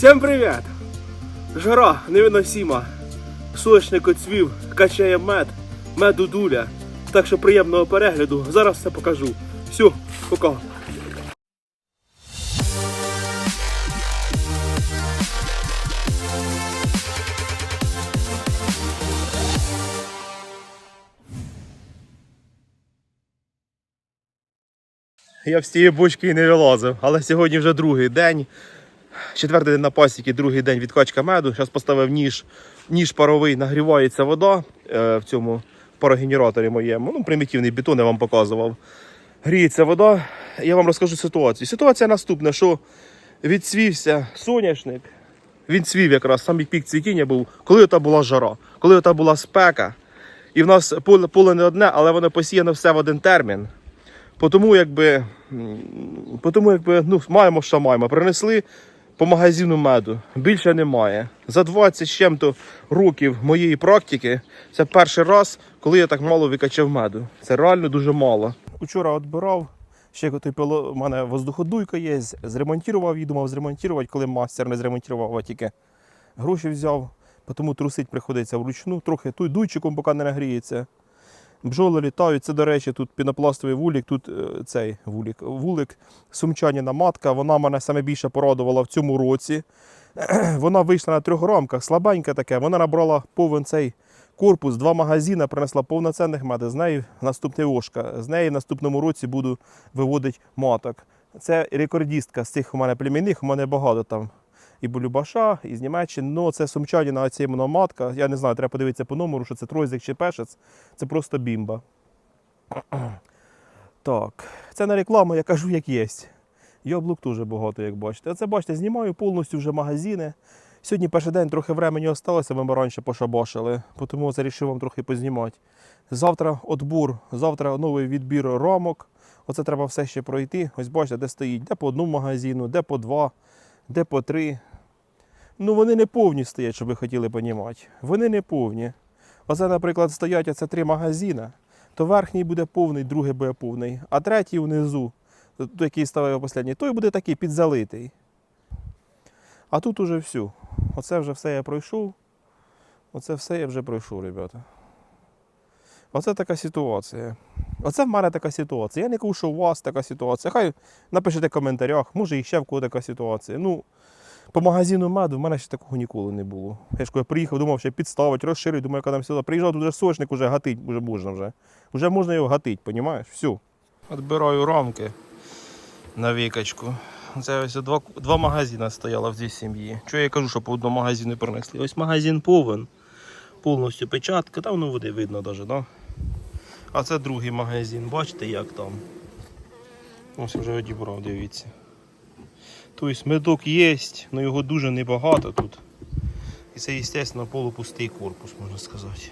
Всім привіт! Жара невиносима. Сочник оцвів, качає мед, меду дуля. Так що приємного перегляду. Зараз все покажу. Все, пока. Я в з цієї бочки і не вилазив, але сьогодні вже другий день. Четвертий день на пасіки, другий день відкачка меду. Зараз поставив ніж, ніж паровий, нагрівається вода е, в цьому парогенераторі моєму. Ну, примітивний бетон я вам показував. Гріється вода. Я вам розкажу ситуацію. Ситуація наступна, що відсвівся соняшник. Він цвів якраз, самий пік цвітіння був, коли та була жара, коли та була спека. І в нас поле, поле не одне, але воно посіяно все в один термін. Тому якби, тому, якби ну, маємо, що маємо. Принесли по магазину меду. Більше немає. За 20 з чим-то років моєї практики це перший раз, коли я так мало викачав меду. Це реально дуже мало. Учора відбирав. Ще у мене воздуходуйка є, зремонтував її, думав зремонтувати, коли мастер не зремонтував, а тільки гроші взяв, тому трусить приходиться вручну, трохи той дуйчиком, поки не нагріється. Бджоли літають. Це, до речі, тут пінопластовий вулик, тут е, цей вулик, вулик, сумчаніна матка. Вона мене саме більше порадувала в цьому році. Вона вийшла на трьох рамках, слабенька таке. Вона набрала повен цей корпус, два магазини, принесла повноцінних меди. З неї наступний ошка. З неї в наступному році буду виводити маток. Це рекордістка з цих у мене племінних, у мене багато там. І Булюбаша, і з Німеччини. Ну, це сумчаніна, а це іменно матка. Я не знаю, треба подивитися по номеру, що це тройзик чи пешець. Це просто бімба. Так, це на рекламу, я кажу, як є. Яблук дуже багато, як бачите. Оце бачите, знімаю повністю вже магазини. Сьогодні перший день трохи времени осталося, ми раніше пошабашили, тому вирішив вам трохи познімати. Завтра отбор, завтра новий відбір рамок. Оце треба все ще пройти. Ось бачите, де стоїть, де по одному магазину, де по два, де по три. Ну вони не повні стоять, щоб ви хотіли понімати. Вони не повні. Оце, наприклад, стоять оце три магазини, то верхній буде повний, другий буде повний, а третій внизу, той, який ставив останній, той буде такий підзалитий. А тут уже все. Оце вже все я пройшов. Оце все я вже пройшов, ребята. Оце така ситуація. Оце в мене така ситуація. Я не кажу, що у вас така ситуація. Хай напишіть в коментарях, може і ще в кого така ситуація. Ну, по магазину меду в мене ще такого ніколи не було. Я ж коли приїхав, думав, ще підставити, розширити, думаю, коли там сюди. Приїжджав, тут вже сочник вже гатить, вже можна вже. Вже можна його гатить, розумієш? Все. Відбираю рамки на вікочку. Це ось два, два магазини стояло в цій сім'ї. Що я кажу, що по одному магазину принесли? Ось магазин повен, повністю печатка, там ну води видно навіть, да? А це другий магазин, бачите, як там. Ось вже одібрав, дивіться. Тобто медок є, але його дуже небагато тут. І це, звісно, полупустий корпус, можна сказати.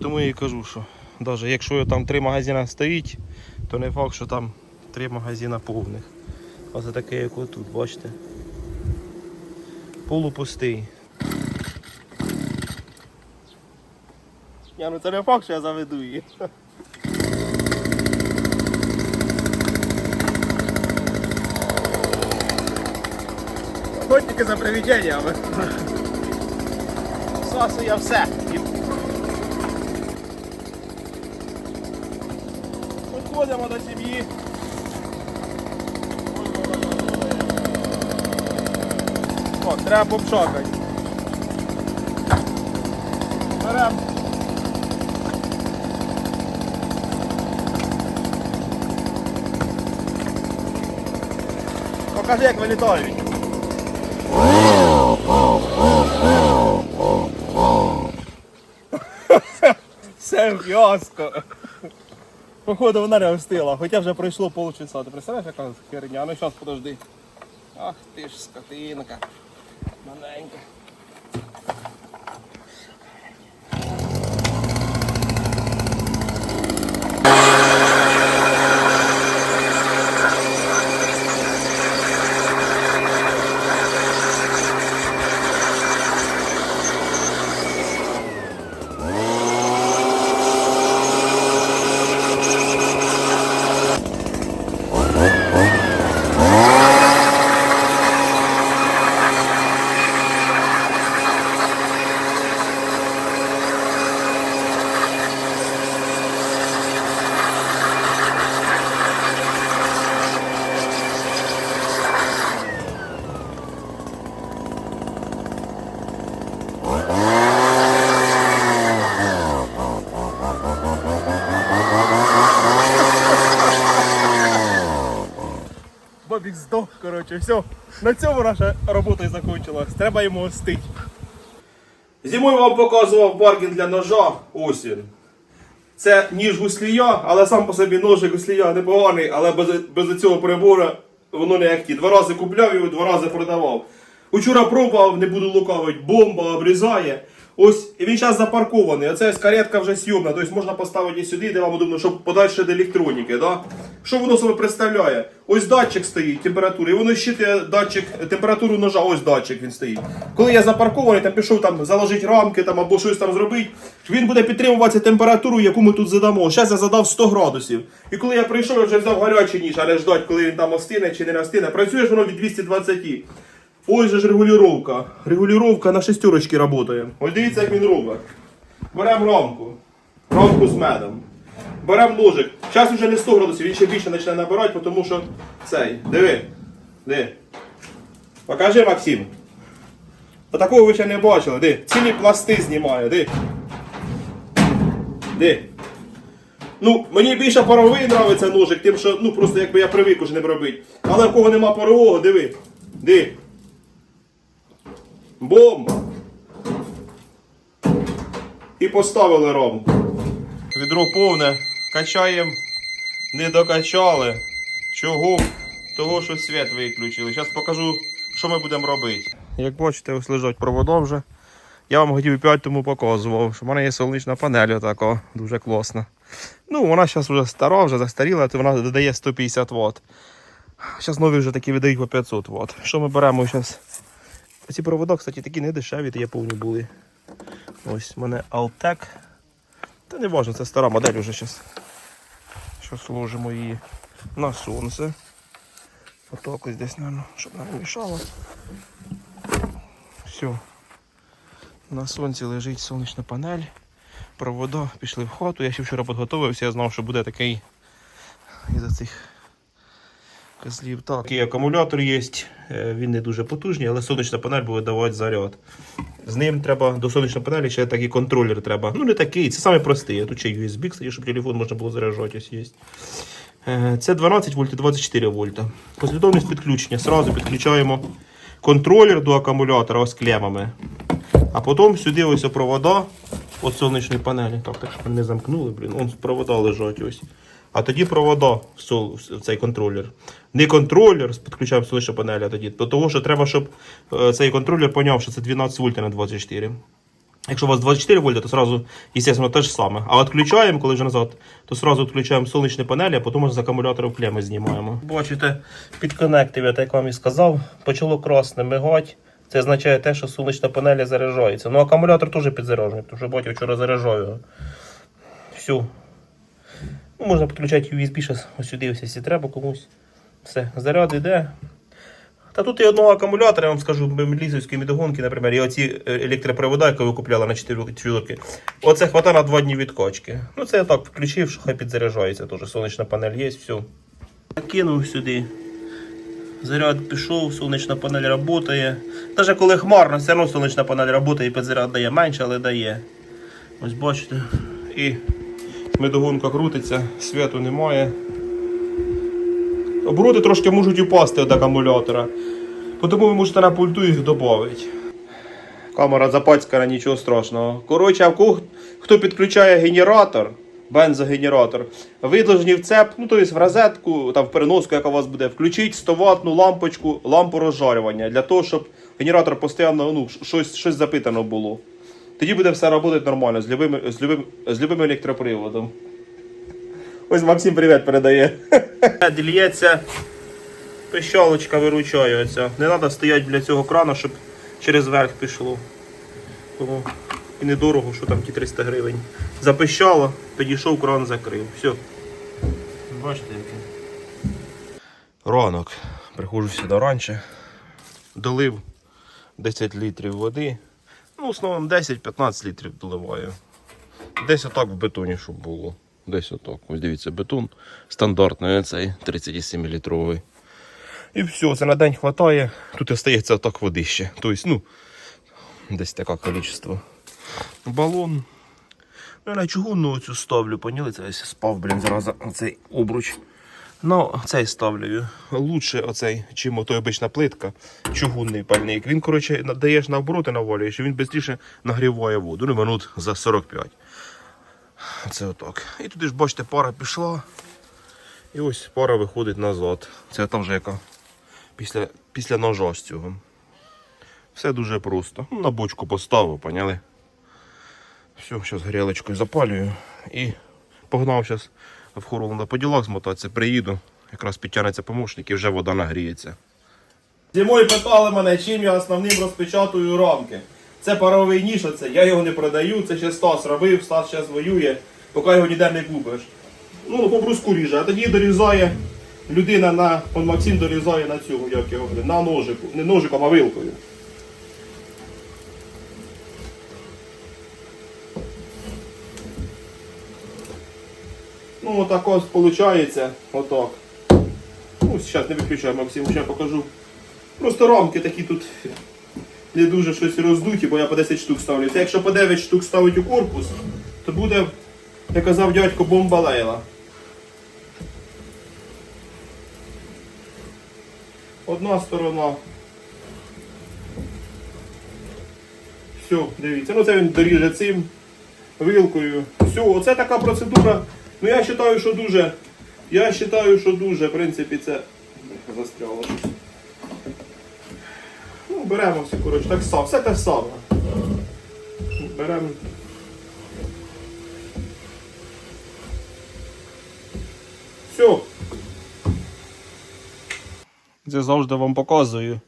Тому я і кажу, що навіть якщо там три магазини стоїть, то не факт, що там три магазини повних. Оце таке, як отут, бачите. Полупустий. Я, ну це не факт, що я заведу її. Тільки за привіденнями. Сасу я все. Підходимо до сім'ї. О, треба попшакати. Берем. Покажи, як вилітають. Все в'язко. Походу вона не встигла, хоча вже пройшло полчаса. Ти представляєш, яка херня? Ну зараз подожди. Ах ти ж скотинка. Маленька. Коротше, все. На цьому наша робота і закінчилась. Треба йому остить. Зимою вам показував паркінг для ножа осінь. Це ніж гуслія, але сам по собі ножик гуслія непоганий, але без, без цього прибору воно не ахті. Два рази купляв його, два рази продавав. Учора пробував, не буду лукавити, бомба обрізає. Ось і він зараз запаркований. Оце каретка вже сйомна, тобто можна поставити сюди, де вам удобно, щоб подальше до електроніки. Да? Що воно себе представляє? Ось датчик стоїть температури, і воно щитує датчик, температуру ножа, ось датчик він стоїть. Коли я запаркований, там пішов там заложити рамки там, або щось там зробити, він буде підтримувати температуру, яку ми тут задамо. Зараз я задав 100 градусів. І коли я прийшов, я вже взяв гарячий ніж, але ждать, коли він там остине чи не остине. Працює ж воно від 220. Ось же ж регулювання. Регулювання на шестерочки працює. Ось дивіться, як він робить. Беремо рамку. Рамку з медом. Беремо ножик. Зараз вже не 100 градусів, він ще більше почне набирати, тому що цей. Диви. Диви. Покажи, Максим. Такого ви ще не бачили. Ди. Цілі пласти знімає. Ди. Ди. Ну, мені більше паровий нравиться ножик, тим, що ну просто якби я привик уже не робити. Але в кого нема парового, диви. Ди. Бомба. І поставили рамку. Відро повне. Качаємо. Не докачали. Чого? Того, що світ виключили. Зараз покажу, що ми будемо робити. Як бачите, ось лежать провода вже. Я вам хотів 5 тому показував, що в мене є сонячна панель така, дуже класна. Ну, вона зараз вже стара, вже застаріла, то вона додає 150 Вт. Зараз нові вже такі видають по 500 Вт. Що ми беремо зараз? Ці провода, кстати, такі не дешеві, то я повні були. Ось в мене Altec. Та не важно, це стара модель вже зараз. Зараз ложимо її на сонце. Отак ось десь, мабуть, щоб не мішала. Все. На сонці лежить сонячна панель. Провода пішли в хату. Я ще вчора підготувався, я знав, що буде такий із цих козлів. Так, такий акумулятор є, е, він не дуже потужний, але сонячна панель буде давати заряд. З ним треба до сонячної панелі ще такий контролер треба. Ну не такий, це саме простий. Тут ще USB, кстати, щоб телефон можна було заряджати. Ось є. Е, Це 12 вольт і 24 вольта. Послідовність підключення. Сразу підключаємо контролер до акумулятора ось клемами. А потім сюди ось провода від сонячної панелі. Так, так щоб не замкнули, блін. Он провода лежать ось. А тоді провода в цей контролер. Не контролер, підключаємо сонячну панель, тоді. До того, що треба, щоб е, цей контролер поняв, що це 12 вольт а не 24. Якщо у вас 24 вольта, то сразу, естественно, те ж саме. А відключаємо, коли вже назад, то сразу відключаємо сонячні панелі, а потім з акумуляторів клеми знімаємо. Бачите, під коннектив, я так вам і сказав, почало красне мигать. Це означає те, що сонячна панель заряджається. Ну, акумулятор теж підзаряджений, тому що батя вчора заряджав його. Все. Ну, можна підключати USB ось сюди, ось, якщо треба комусь. Все, заряд іде. Та тут і одного акумулятора, я вам скажу, лісовської мідогонки, наприклад, і оці е, електропровода, які ви купляли на 4 роки. Оце хватає на 2 дні відкачки. Ну це я так включив, що хай підзаряджається теж. Сонячна панель є, все. Кинув сюди. Заряд пішов, сонячна панель працює. Навіть коли хмарно, все одно сонячна панель працює і підзаряд дає менше, але дає. Ось бачите. І медогонка крутиться, світу немає. Обороти трошки можуть упасти від акумулятора. Тому ви можете на пульту їх додати. Камера запацькана, нічого страшного. Коротше, а хто підключає генератор, бензогенератор, ви повинні в цеп, ну тобто в розетку, там в переноску, яка у вас буде, включити 100 ваттну лампочку, лампу розжарювання, для того, щоб генератор постійно ну, щось, щось запитано було. Тоді буде все працювати нормально, з любим, з любим, з любим електроприводом. Ось Максим привіт передає. Дільється, пищалочка виручається. Не треба стояти біля цього крана, щоб через верх пішло. Тому і недорого, що там ті 300 гривень. Запищало, підійшов кран, закрив. Все. Бачите, який. Ранок. Приходжу сюди раніше. Долив 10 літрів води. Ну, в основному 10-15 літрів доливаю. Десь отак в бетоні, щоб було. Десь отак. Ось дивіться, бетон стандартний, цей 37-літровий. І все, це на день вистачає. Тут остається отак води ще. Тобто, ну, десь таке кількість. Балон. Ну, на чугунну оцю ставлю, поняли? Це я спав, блін, зараз оцей обруч. Ну, цей ставлю. Лучше оцей, чим ото обична плитка, чугунний пальник. Він, коротше, даєш навбороти навалюєш, і він швидше нагріває воду. Ну, минут за 45. Це отак. І туди ж, бачите, пара пішла. І ось пара виходить назад. Це там вже яка після, після ножа з цього. Все дуже просто. Ну, На бочку поставив, поняли? Все, зараз горілочкою запалюю і погнав зараз в хору на по ділах змотатися, приїду. Якраз підтягнеться помощник і вже вода нагріється. Зимою питали мене, чим я основним розпечатую рамки. Це паровий ніж, оце. я його не продаю, це ще Стас робив, Стас зараз воює, поки його ніде не купиш. Ну, по бруску ріже, а тоді дорізає людина на. Он Максим дорізає на цю, як його, блін, на ножику. Не ножиком, а вилкою. Ну, отак ось виходить. Отак. Ну, зараз не виключаю, Максим, ще покажу. Просто рамки такі тут не дуже щось роздуті, бо я по 10 штук ставлю. Це якщо по 9 штук ставить у корпус, то буде, як казав дядько, бомба лейла. Одна сторона. Все, дивіться. Ну це він доріже цим вилкою. Все, оце така процедура. Ну я вважаю, що дуже. Я вважаю, що дуже, в принципі, це. Застряло беремо все, коротше, так само, все те саме. Беремо. Все. Це завжди вам показую.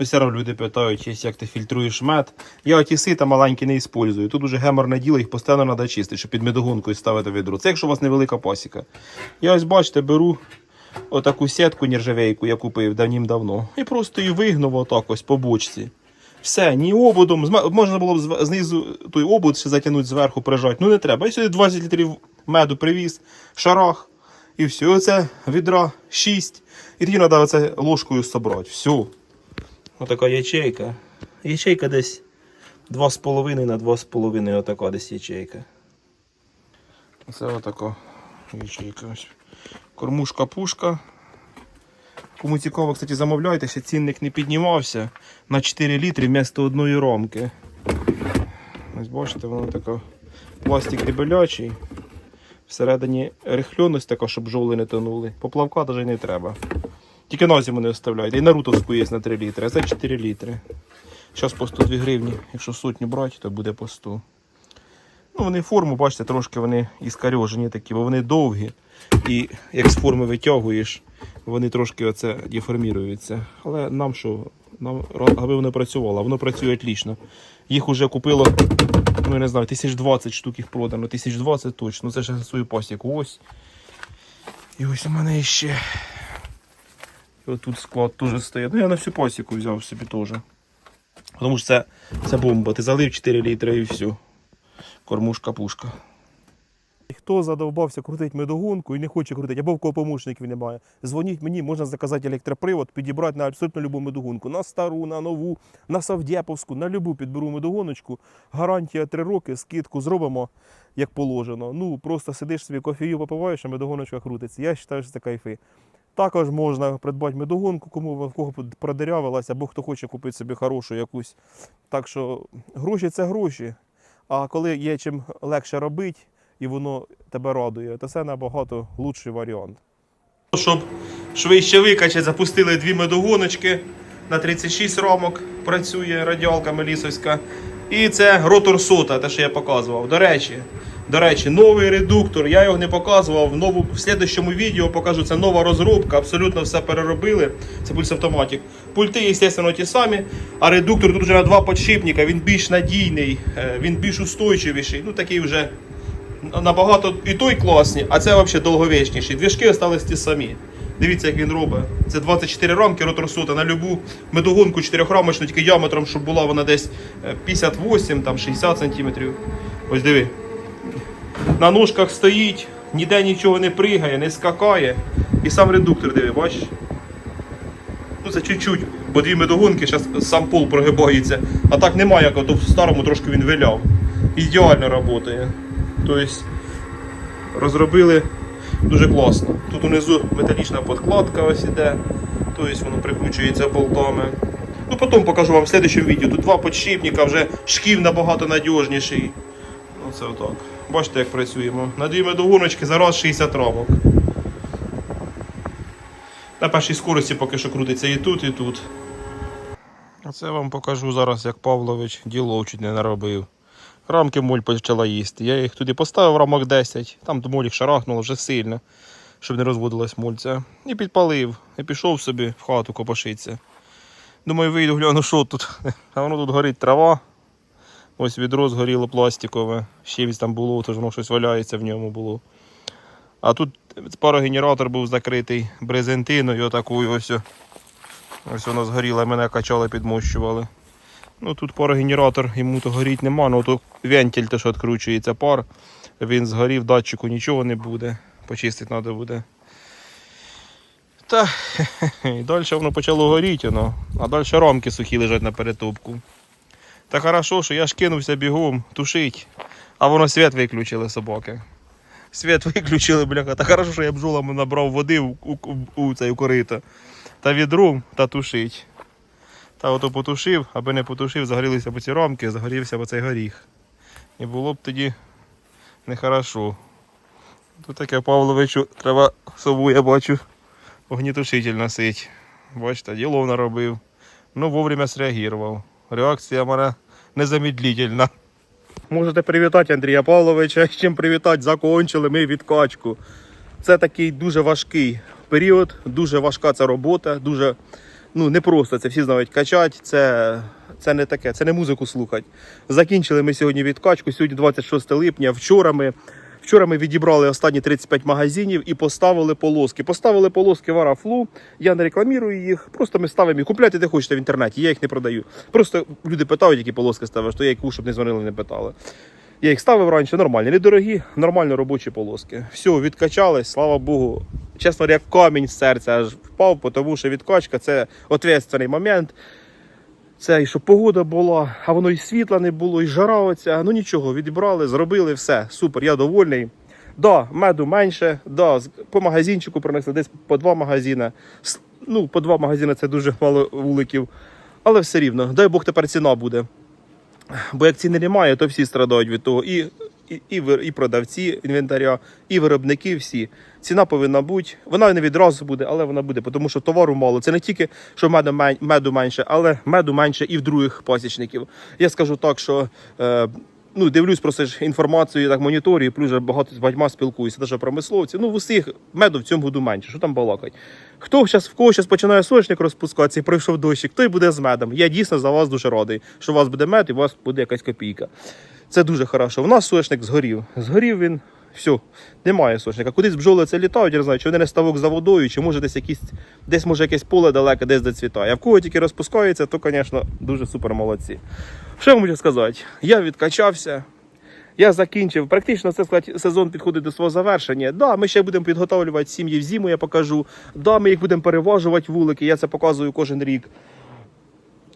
Все одно люди питають, як ти фільтруєш мед. Я оті сита маленькі не використовую. Тут дуже геморне діло, їх постійно треба чистити, щоб під медогонкою ставити відро. Це якщо у вас невелика пасіка. Я ось бачите, беру отаку сітку нержавейку, я купив давнім-давно. І просто її вигнув отак ось по бочці. Все, ні ободом. Можна було б знизу той обод ще затягнути зверху, прижати. Ну не треба. Я сюди 20 літрів меду привіз, шарах. І все, оце відра 6. І тоді треба оце ложкою собрати. Все. Отака ячейка. Ячейка десь 2,5 на 2,5 отака десь ячейка. Це отака ячейка. Ось. Кормушка пушка. Кому цікаво, кстати, замовляйте, ще цінник не піднімався на 4 літри вмісто одної ромки. Ось бачите, воно така пластик дебелячий. Всередині рихльоність така, щоб жовли не тонули. Поплавка навіть не треба. Тільки на зиму не оставляйте. І нарутовську є на 3 літри, а це 4 літри. Зараз по 102 гривні. Якщо сотню брати, то буде по 100. Ну, вони форму, бачите, трошки вони іскарьожені такі, бо вони довгі. І як з форми витягуєш, вони трошки оце деформіруються. Але нам що, нам аби воно працювало, воно працює отлично. Їх вже купило, ну я не знаю, 1020 штук їх продано, 1020 точно. Це ж свою пасіку. Ось. І ось у мене ще. І отут склад теж стоїть. Ну я на всю пасіку взяв собі теж. Тому що це, це бомба. Ти залив 4 літри і все. Кормушка пушка. Хто задовбався крутити медогонку і не хоче крутити, або в кого помощників немає, дзвоніть мені, можна заказати електропривод, підібрати на абсолютно любу медогонку. На стару, на нову, на Савдєповську, на любу підберу медогоночку. Гарантія 3 роки, скидку зробимо як положено. Ну, просто сидиш собі кофею попиваєш, а медогоночка крутиться. Я вважаю, що це кайфи. Також можна придбати медогонку, кому в кого продерявилася, або хто хоче купити собі хорошу якусь. Так що гроші це гроші. А коли є чим легше робити, і воно тебе радує, то це набагато лучший варіант. Щоб швидше викачати, запустили дві медогоночки на 36 рамок. Працює радіалка Мелісовська. І це ротор сота, те, що я показував. До речі, до речі, новий редуктор. Я його не показував. В, нову, в слідчому відео покажу. Це нова розробка, абсолютно все переробили. Це пульс автоматик. Пульти, звісно, ті самі. А редуктор тут вже на два подшипника, він більш надійний, е, він більш устойчивіший. Ну такий вже набагато і той класний, а це взагалі довговічніший. Двіжки залишились ті самі. Дивіться, як він робить. Це 24 рамки роторсута на любу медогонку 4-рамочну, тільки діаметром, щоб була вона десь е, 58, там 60 сантиметрів. Ось диви. На ножках стоїть, ніде нічого не пригає, не скакає. І сам редуктор, диви, бачиш? Ну це чуть-чуть, бо дві медогонки, зараз сам пол прогибається. А так немає, як ото в старому трошки він виляв. Ідеально працює. Тобто розробили Дуже класно. Тут унизу металічна подкладка ось іде, тобто воно прикручується болтами. Ну потім покажу вам в слідчому відео. Тут два подшипника, вже шків набагато надіжніший. Оце отак. Бачите, як працюємо. На дві медогоночки зараз 60 рамок. На першій скорості поки що крутиться і тут, і тут. Оце я вам покажу зараз, як Павлович діло чуть не наробив. Рамки моль почала їсти. Я їх туди поставив рамок 10, там моль їх шарахнуло вже сильно, щоб не розводилась мульця. І підпалив. І пішов собі в хату копошиться. Думаю, вийду, гляну, що тут. А воно тут горить трава. Ось відро згоріло пластикове. Ще там було, тож воно щось валяється в ньому було. А тут парогенератор був закритий брезентиною такою ось. Ось воно згоріло, мене качали, підмощували. Ну тут парогенератор, йому то горіть нема, ну то вентиль те, що відкручується пар. Він згорів, датчику нічого не буде. Почистити треба буде. Та і далі воно почало горіти, воно. а далі рамки сухі лежать на перетопку. Та хорошо, що я ж кинувся бігом тушить, а воно світ виключили собаки. Світ виключили, бляха. Та хорошо, що я бджолами набрав води у, у, у, цей корито. Та відром та тушить. Та ото потушив, аби не потушив, загорілися б ці рамки, загорівся б цей горіх. І було б тоді нехорошо. Тут таке Павловичу треба собою, я бачу, огнітушитель носить. Бачите, діло наробив. Ну, вовремя среагував. Реакція мене незамедлительна. Можете привітати Андрія Павловича. Чим привітати, закончили ми відкачку. Це такий дуже важкий період, дуже важка ця робота, дуже ну, не це всі знають качати. Це, це не таке, це не музику слухати. Закінчили ми сьогодні відкачку. Сьогодні 26 липня. Вчора ми. Вчора ми відібрали останні 35 магазинів і поставили полоски. Поставили полоски Варафлу. Я не рекламірую їх. Просто ми ставимо їх. Купляйте де хочете в інтернеті. Я їх не продаю. Просто люди питають, які полоски ставиш, то я їх щоб не дзвонили, не питали. Я їх ставив раніше нормальні, недорогі, нормально робочі полоски. Все, відкачались, слава Богу. Чесно, як камінь з серця аж впав, тому що відкачка це відповідальний момент. Це і що погода була, а воно і світла не було, і жара оця. Ну нічого, відібрали, зробили все. Супер, я довольний. Да, меду менше, да, по магазинчику принесли десь по два магазини. Ну, по два магазини це дуже мало вуликів. Але все рівно, дай Бог тепер ціна буде. Бо як ціни немає, то всі страдають від того. І, і, і, і продавці інвентаря, і виробники всі. Ціна повинна бути. Вона не відразу буде, але вона буде, тому що товару мало. Це не тільки, що меду, меду менше, але меду менше і в других пасічників. Я скажу так, що. Е, Ну, дивлюсь просто ж інформацію, так моніторю, плюс багато з багатьма спілкуюся, навіть промисловці. Ну, в усіх меду в цьому году менше. Що там балакать? Хто щас, в кого зараз починає сошник розпускатися і пройшов дощик, той буде з медом. Я дійсно за вас дуже радий, що у вас буде мед і у вас буде якась копійка. Це дуже хорошо. У нас сошник згорів. Згорів він. Все, немає сошника. Кудись бджоли це літають, я не знаю, чи вони не ставок за водою, чи може десь якісь, десь може якесь поле далеке, десь зацвітає. А в кого тільки розпускається, то, звісно, дуже супер молодці. Що я можу сказати? Я відкачався. Я закінчив. Практично це сказати, сезон підходить до свого завершення. Да, ми ще будемо підготовлювати сім'ї в зиму, я покажу. Да, ми їх будемо переважувати вулики, я це показую кожен рік.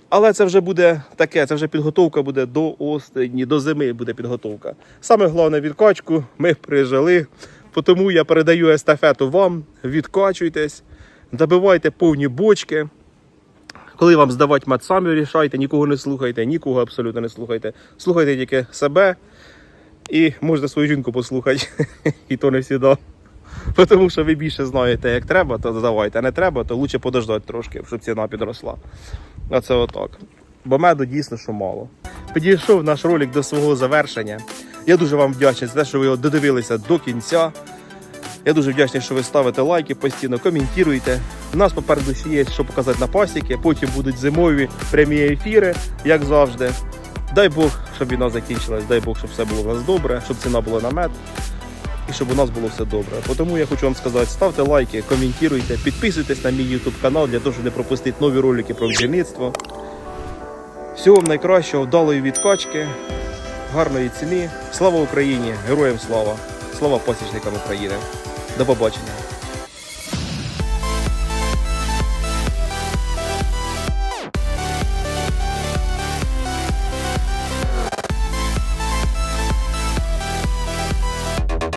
Але це вже буде таке, це вже підготовка буде до осені, до зими буде підготовка. Саме головне відкачку ми прижили. Тому я передаю естафету вам. Відкачуйтесь, добивайте повні бочки. Коли вам здавати мед, самі рішайте, нікого не слухайте, нікого абсолютно не слухайте. Слухайте тільки себе і можете свою жінку послухати. І то не завжди. Тому що ви більше знаєте, як треба, то здавайте. А не треба, то краще подождати трошки, щоб ціна підросла. А це отак. Бо меду дійсно що мало. Підійшов наш ролик до свого завершення. Я дуже вам вдячний за те, що ви його додивилися до кінця. Я дуже вдячний, що ви ставите лайки постійно, коментуєте. У нас попереду ще є що показати на пасіки, потім будуть зимові прямі ефіри, як завжди. Дай Бог, щоб війна закінчилась, дай Бог, щоб все було у нас добре, щоб ціна була на мед і щоб у нас було все добре. Тому я хочу вам сказати, ставте лайки, коментуйте, підписуйтесь на мій YouTube канал для того, щоб не пропустити нові ролики про бджільництво. Всього вам найкращого, вдалої відкачки, гарної ціни. Слава Україні! Героям слава! Слава пасічникам України! До побачення!